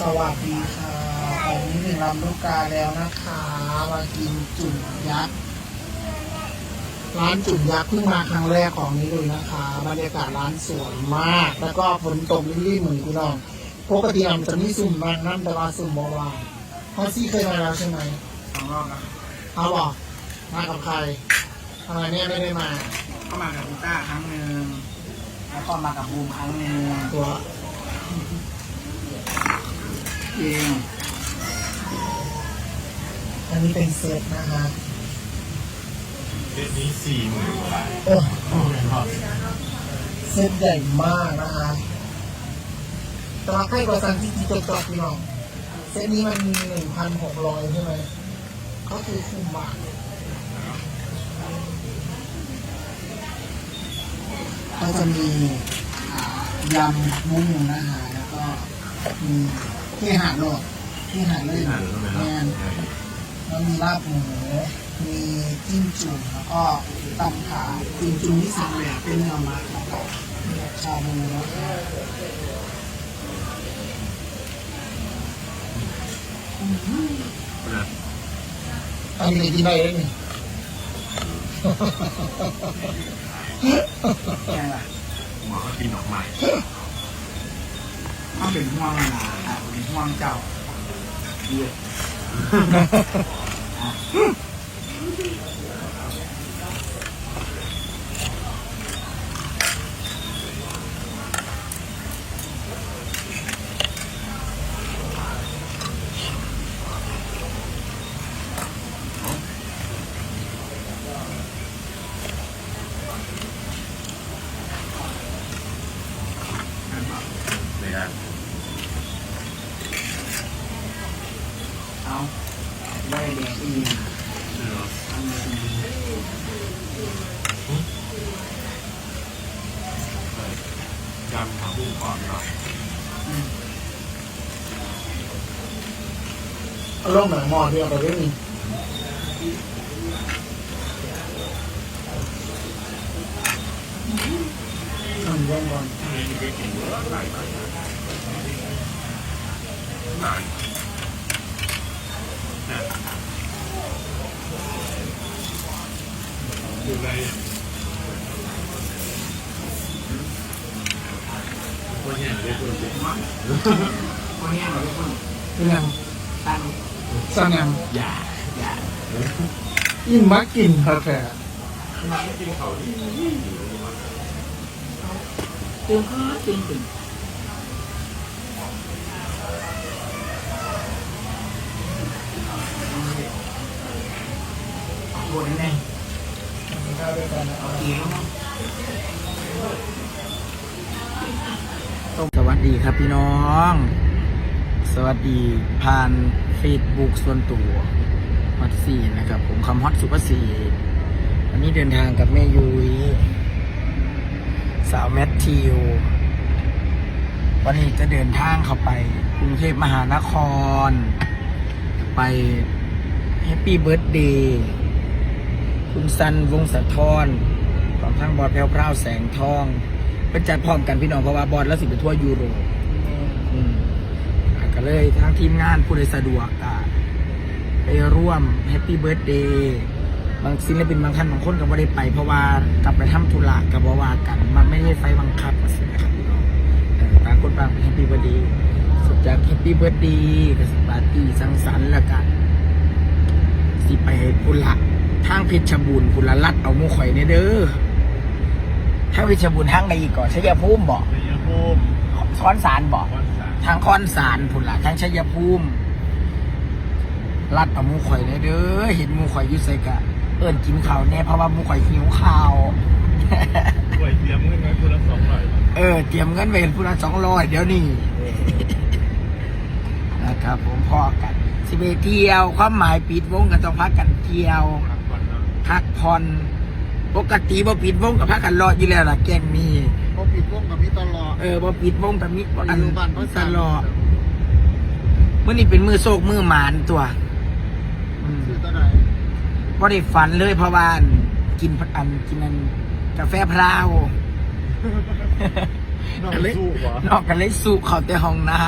สวัสดีค่ะวันนี้ถึงลำลูกกาแล้วนะคะมากินจุ่มยักษ์ร้านจุ่มยักษ์เพิ่งมาครั้งแรกของนี้เลยนะคะบรรยากาศร้านสวยมาก แล้วก็ฝนตกลิ่มๆเหมือนคุณน้องปกติมันจะมีสุ่มบางนั่นแต่ว่าสุ่มบวาเพราะซี่เคยมาแล้วใช่ไหมสองรอบนะเอาบอกมากับใครทำไมเนี่ยไม่ได้มาก็มากับพิต้าครั้งหนึ่งแล้วก็มากับบูมครั้งหนึ่งตัว เองอันนี้เป็นเซตนะคะเดือนนี้สี่หมื่นกว่าบาทโอ้โอ้ยครับเซตใหญ่มากนะคะแต่ว่าใกล้กว่าซันที่จีจกจอกพี่น้องเซตนี้มันมีหนึ่งพันหกร้อยใช่ไหมก็คือคุ้มมากก็จะมีอ่ายำหมุ้งนะคะแล้วก็มี ที่หาดโลดที่หาดเลยอ่านแล้วทำไมครัแมนบ แล้วมีลาบหมู มีจิ้มจุ่มแล้วก็ตำขาจิ้มจุ่มที่สั่งแบบเป็นเนื้อมัดแล้วก็ชาบูนะคะนะอันนี้กินได้เลยนี่ ยังล่ะหมอก็กินออกใหม่ ต้าเป็นห่วงนะอะเป็นห่วงเจ้าเยอะ ในการ เอาได้แดงอีก เชื่อ อันนี้ ยำผักบุ้งก่อนเนาะเอาลงหนังหม้อเดียวไปด้วยนี่ทำย่อมก่อนนี่ไปกินเมื่อไหร่ไหนไหนเนี่ยอยู่ในคนเนี่ยเรียกคนเด็กมากวันนี้ เราทุกคนเป็นยังตั้งสั่งยังอย่าอย่ายิ่งมักกินกาแฟมันไม่กินเขาที่ตึงขึ้ ข้าวด้วยกันสวัสดีครับพี่น้อง สวัสดีผ่านเฟซบุ๊กส่วนตัวฮอตซีนะครับ ผมคำฮอตสุภาษีวันนี้เดินทางกับแม่ยุย้ยสาวแมทธิววันนี้จะเดินทางเข้าไปกรุงเทพมหานคร ไปแฮปปี้เบิร์ดเดย์ คุณซันวงศธรของทางบอดแพรวพราวแสงทอง เป็นจัดพร้อมกันพี่น้องเพราะว่าบอลแล้วสิไปทั่วยูโรอืมอะก็เลยทางทีมงานผู้ใดสะดวกอะไปร่วมแฮปปี้เบิร์ดเดย์บางศิลปินบางท่านบางคนก็ไม่ได้ไป เพราะว่ากลับไปทำธุระกับว่ากัน มันไม่ได้ไฟบังคับสินะครับพี่น้องแต่ต่างคนต่างแฮปปี้เบิร์ดเดย์สุดจากแฮปปี้เบิร์ดเดย์กับปาร์ตี้สังสรรค์แล้วกันสิไปพุละ ทางเพชรบูรณ์พุละลัดเอาหมูข่อยเนี่ยเด้อถ้าวิชรบุญทางใดอีกก่อนชัยภูมิบอกในยภูมิค้อนสารบอกวันสามทางค้อนสารพุ่นละทางชัยภูมิรัดเอาหมูข่อยเลยเด้อเห็นหมูข่อยอยุ่ใส่กะเอิ้นกินข้าวแน่เพราะว่าหมูข่อยหิวข้าวป่วยเตรียมเงินไว้คนละสองร้อยบาทเออเตรียมเงินไว้พุ่นละสองร้อยเดี๋ยวนี้นะครับผมพ่อกันสิไปเที่ยวความหมายปิดวงกันต้องพักกันเที่ยว พักก่อนเนาะพักผ่อนปกติบ่ปิดวงกับพักกันรออยู่แล้วล่ะแกงนี้พอปิดวงกับพี่ตลอดเออบ่ปิดวงแต่มีอันอยู่บ้านเขาตสั่งลอดมื่อนี้เป็นมือโศกมือหมานตัวอืมคือตัวไหนบ่ได้ฝันเลยเพราะว่าอันกินอันกินอันกาแฟพราวน้องก็เลยสู้เหรอ นอกกันเลยสุเขาแต่ห้องน้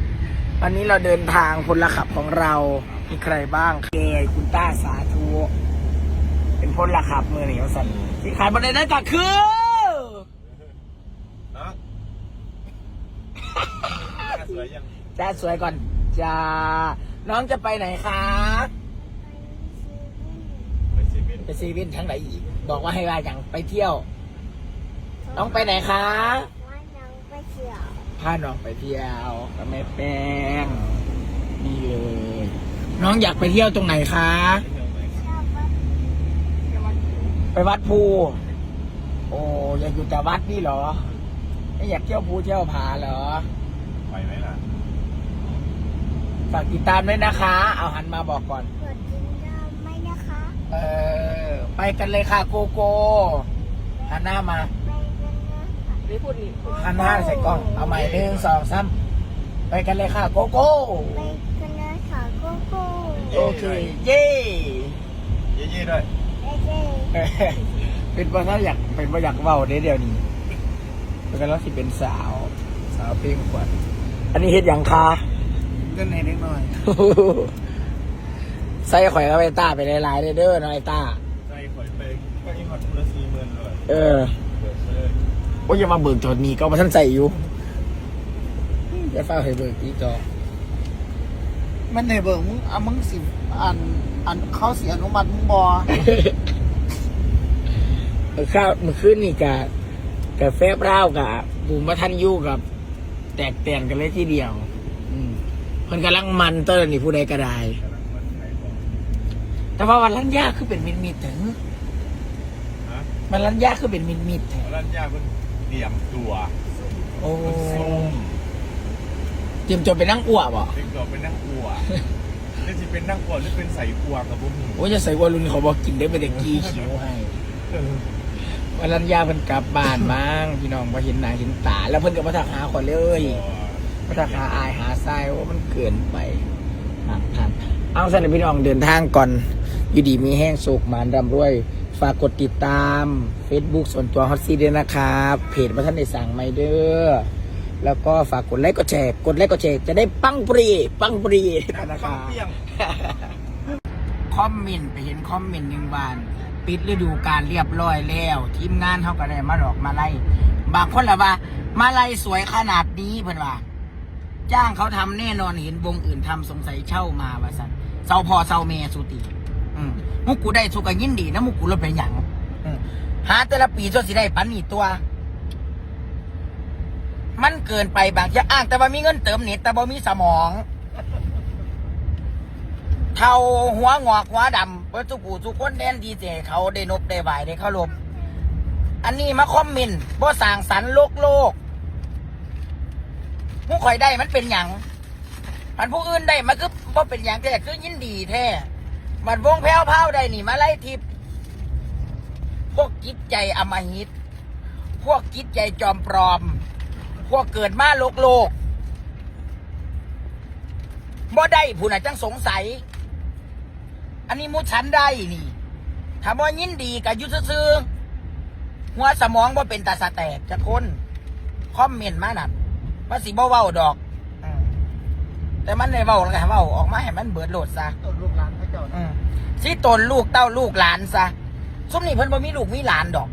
ำวันนี้เราเดินทางพลขับของเรา มีใครบ้างเคยคุณต้าสาธุ เป็นพลขับมือหนีวสันที่ขายบันไดนั้นก็คือนะสวยยังจ้าสวยก่อนจ้าน้องจะไปไหนคะไปเซเว่นไปซีวินทั้งไหนอีก บอกว่าให้ว่าอย่างไปเที่ยว น้องไปไหนคะว่าน้องไปเที่ยวพาน้องไปเที่ยวกับแม่แป้งนี่เลยน้องอยากไปเที่ยวตรงไหนคะชอบว่า ไปวัดภู โอ้อยากอยู่แต่วัดนี่เหรอ ไม่อยากเที่ยวภูเที่ยวผาเหรอ ไปไหมล่ะ ฝากติดตามด้วยนะคะ เอาหันมาบอกก่อน กดติดตามไหมนะคะ เออ ไปกันเลยค่ะโกโก้หันหน้ามาไปกันนะคะหันหน้าใส่กล้อง เอาใหม่หนึ่งสองสามไปกันเลยค่ะโกโก้ ไปกันนะคะโกโก้ โอเค เย้ เย่ๆด้วย เอ๊ะเป็นว่าถ้าอยากเป็นว่าอยากเว้าได้เดียวนี้เป็นกันแล้วสิเป็นสาว สาวเพลงขวัญอันนี้เฮ็ดอย่างคะเล่นในเล็กน้อยใส่ข่อยกับไอ้ต้าไปหลายๆเด้อเด้อน้อยต้าใจข่อยไปก็ยังหอดละสี่หมื่นเลยเออเบิกเลยโอ้ยอย่ามาเบิกจดนี้ก็มาท่านใส่อยู่จะเฝ้าให้เบิกอีกจอมันในเบิ่งมึงอะมึงสิอันอันเขาเสียอนุมัติมึงบอเออ ข้าวเมื่อคืนนี่กะกาแฟเปล่ากับบุมมาท่านอยู่กับ แตกแตนกันเลยทีเดียว อืมเพิ่นกำลังมันต้นนี่ผู้ใดก็ได้กำลังมันขายของแต่ว่าวันลันยากคือเป็นมิดมิดถึงฮะมันลันยากคือเป็นมิดมิดถึงร้านยาเพิ่นเตรียมตัวโอ้ส้มเตรียมจบไปนั่งอ้วบ่เด็กตัวเป็นนั่งอัวนี่จะเป็นนั่งอัวหรือเป็นใส่อัวกับบุ้มโอ้ยจะใส่วอลลุนเขาบอกกินได้ไปแต่กี้ขิวให้ วันรัญญาเพิ่นกลับบ้านมั้งพี่น้องพอเห็นหน้าเห็นตา แล้วเพิ่นก็มาทักหาขอเลยมาทักหาอายหาทรายว่ามันเกินไปครับครับเอาสนิทพี่น้องเดินทางก่อนอยู่ดีมีแห้งสุกหมานรำรวย ฝากกดติดตาม Facebook ส่วนตัวฮอตซีด้วยนะครับเพจมาท่านได้สั่งไม่เด้อแล้วก็ฝากกดไลค์กดแชร์กดไลค์กดแชร์จะได้ปังปรีปังปรีนะครับ คอมเมนต์ไปเห็นคอมเมนต์หนึ่งบาน ปิดฤดูการเรียบร้อยแล้ว ทีมงานเขาก็ได้มาดอกมาไล่บางคนละว่า มาไล่สวยขนาดนี้เพื่อนว่า จ้างเขาทำแน่นอนเห็นวงอื่นทำสงสัยเช่ามาว่าสันเซาพอเซาเมสุติ อืมมุกกูได้สุกยินดีนะมุกกูรถเป็นหยังหาแต่ละปีจนสิได้ปันนี่ตัว มันเกินไปบางจะอ้างแต่ว่ามีเงินเติมเน็ตแต่บ่มีสมอง เท่าหัวงอกหัวดำเพื่อทุกูทุกคนแดนดีเจเขาได้นบได้ไหวได้เข้ารบอันนี้มาคอมเมนต์บ่สร้างสรรค์โลกโลกผู้ข่อยได้มันเป็นหยังมันผู้อื่นได้มันคือบ่เป็นหยังแต่คือยินดีแท้มันวงแพ้วเผาได้นี่มาไล่ทิพย์พวกจิตใจอมหิต พวกจิตใจจอมปลอม พวกเกิดมาโลกโลกบ่ได้ผู้น่ะจังสงสัย อันนี้หมูฉันได้นี่ถามว่ายินดีกับยุทธซื้อๆหัวสมองว่าเป็นตาสะแตกจะคนคอมเมนต์มานั่นว่าสิบ่เว้าดอกอืมแต่มันในเว้าแล้วไงเว้าออกมาให้มันเบิดโหลดซะต้นลูกหลานพระเจ้าอืมสิตนลูกเต้าลูกหลานซะซุมนี่เพิ่นบ่มีลูกมีหลานดอก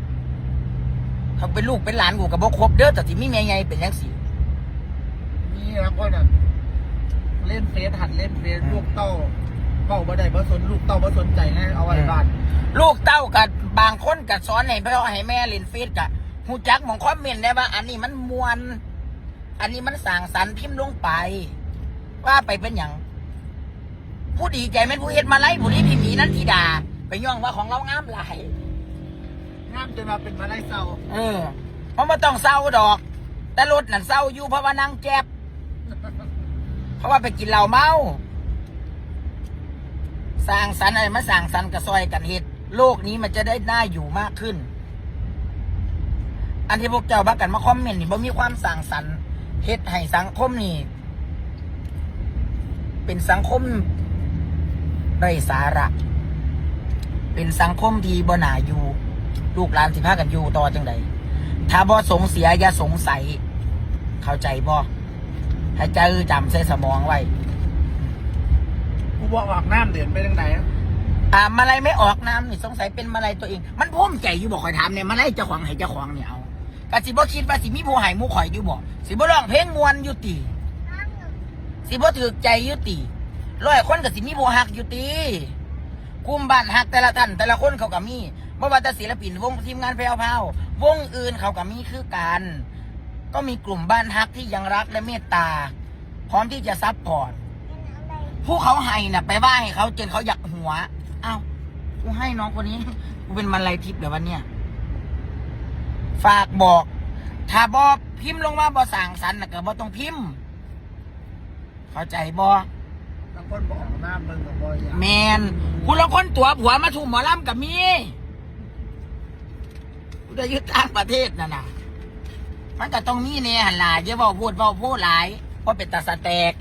เขาเป็นลูกเป็นหลานกูกับบ่ครบเด้อแต่ที่มีแม่ใหญ่เป็นจังซี่นี่นะคนน่ะเล่นเฟซหัดเล่นเฟซลูกเต้า เป้าบ่ได้บ่สนลูกเต้าบ่สนใจนะเอาไว้บ้านลูกเต้ากับบางคนกับสอนให้พ่อให้แม่เล่นเฟซกะหูจักหมองคอมเมนต์ได้ว่า อันนี้มันมวน อันนี้มันสร้างสรรค์พิมพ์ลงไป ว่าไปเป็นอย่างผู้ดีใจแม่นผู้เฮ็ดมาไล่ผู้นี้พิมพ์หมีนั้นทีดา ไปย่องว่าของเรางามหลายงามจนมาเป็นมาได้เศร้าเออเพราะมันต้องเศร้าดอก แต่รถนั่นเศร้าอยู่เพราะว่านั่งแก็บเพราะว่าไปกินเหล้าเมา สร้างสรรค์อะไรมาสร้างสรรค์กระซอยกันเฮ็ดโลกนี้มันจะได้น่าอยู่มากขึ้น อันที่พวกเจ้าบักกันมาคอมเมนต์นี่บ่มีความสร้างสรรค์เฮ็ดให้สังคมนี่ เป็นสังคมไร้สาระ เป็นสังคมที่บ่น่าอยู่ ลูกหลานสิพากันอยู่ต่อจังใดถ้าบ่สงเสียอย่าสงสัย เข้าใจบ่ให้เจอจำใส่สมองไว้ กูบอกออกน้ำเดือนไปทางไหนอ่ามาลัยไม่ออกน้ำนี่สงสัยเป็นมาลัยตัวเอง มันพุ่มใจอยู่บอกคอยถามเนี่ยมาลัยเจ้าของให้เจ้าของเนี่ยเอากะสิบ่คิดว่าสิมีผู้ห้หมู่ข่อยอยู่บ่สิบ่ร้องเพลงมวนอยู่ติสิบ่ถือใจอยู่ติร้อยคนก็สิมีผู้ฮักอยู่ติกลุ่มบ้านฮักแต่ละท่านแต่ละคนเขาก็มีบ่ว่าแต่ศิลปินวงทีมงานแพรวพาววงอื่นเขาก็มีคือกันก็มีกลุ่มบ้านฮักที่ยังรักและเมตตา พร้อมที่จะซัพพอร์ต ผู้เขาให้น่ะ ไปว่าให้เขาจนเขาอยากหัวเอ้ากูให้น้องคนนี้กูเป็นมันไรทิพย์เดี๋ยววันเนี้ยฝากบอก ถ้าบอพิมพ์ลงมาบอสั่งสรรค์นะก็บอต้องพิมพ์ เข้าใจบอบางคนบอกออกน้ำมึงกับบอยแมนคุณละคนตัวผัวมาถูกหมอลำกับมีกูได้ยึดต่างประเทศน่ะนะมันก็ต้องมีเนี่ยหันหลายเยอะบอกพูดบอกพูดหลายเพราะเป็นตาสแตก